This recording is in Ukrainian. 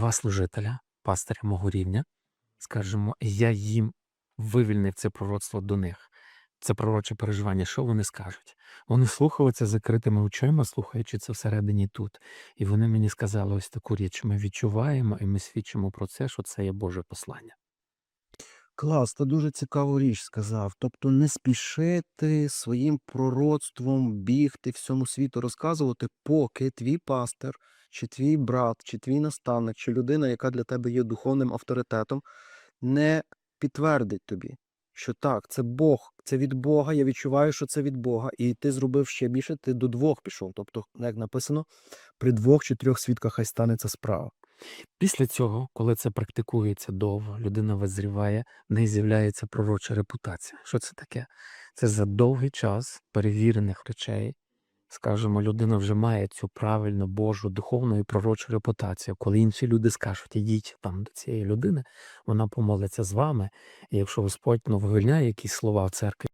два служителя, пастиря мого рівня, скажімо, я їм вивільнив це пророцтво до них. Це пророче переживання. Що вони скажуть? Вони слухали закритими очима, слухаючи це всередині тут. І вони мені сказали ось таку річ: ми відчуваємо і ми свідчимо про це, що це є Боже послання. Клас, ти дуже цікаву річ сказав. Тобто не спішити своїм пророцтвом бігти всьому світу розказувати, поки твій пастир, чи твій брат, чи твій наставник, чи людина, яка для тебе є духовним авторитетом, не підтвердить тобі, що так, це Бог, це від Бога. Я відчуваю, що це від Бога, і ти зробив ще більше, ти до двох пішов. Тобто, як написано, при двох чи трьох свідках хай станеться справа. Після цього, коли це практикується довго, людина визріває, в неї з'являється пророча репутація. Що це таке? Це за довгий час перевірених речей. Скажімо, людина вже має цю правильну Божу духовну і пророчу репутацію. Коли інші люди скажуть, ідіть там до цієї людини, вона помолиться з вами. І якщо Господь ну, вивільняє якісь слова в церкві,